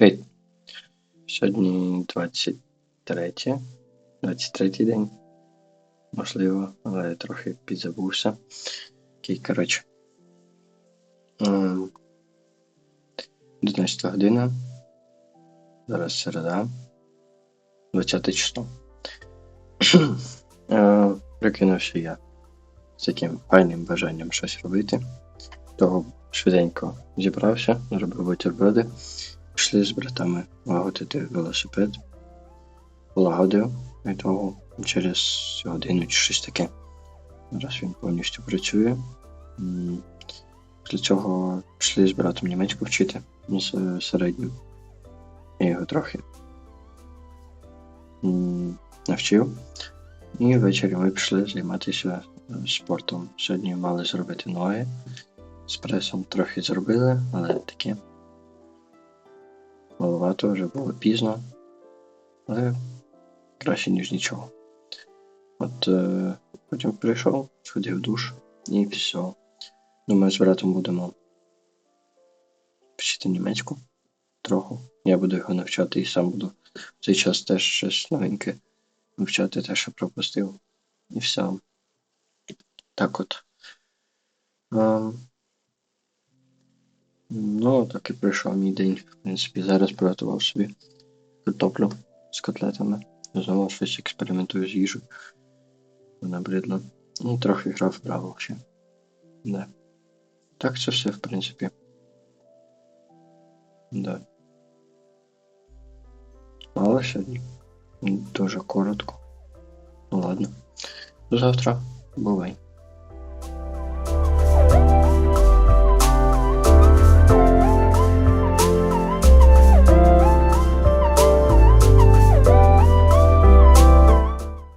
Привіт. Сьогодні 23, 23 день. Можливо, але я трохи підзабувся. Окей, коротше. Ем, 11 година. Зараз середа. 20 число. Е, Прикинувся я з таким файним бажанням щось робити. Того швиденько зібрався, зробив бутерброди. Пішли з братами лагодити велосипед. Полагодив, і того через годину чи щось таке. Зараз він повністю працює. Після цього пішли з братом німецьку вчити на середню. Я його трохи навчив. І ввечері ми пішли займатися е, спортом. Сьогодні мали зробити ноги. З пресом трохи зробили, але таке. Маловато вже було пізно, але краще, ніж нічого. От е, потім прийшов, сходив душ і все. Думаю, з братом будемо вчити німецьку трохи. Я буду його навчати і сам буду в цей час теж щось новеньке вивчати те, що пропустив. І все. Так от. Ну, так і пройшов мій день. В принципі, зараз приготував собі картоплю з котлетами. Знову щось експериментую з їжею. Набридло. І трохи грав вправо ще. Да. Так це все, в принципі. Да. Мало сьогодні. Дуже коротко. Ну ладно. До завтра. Бувай.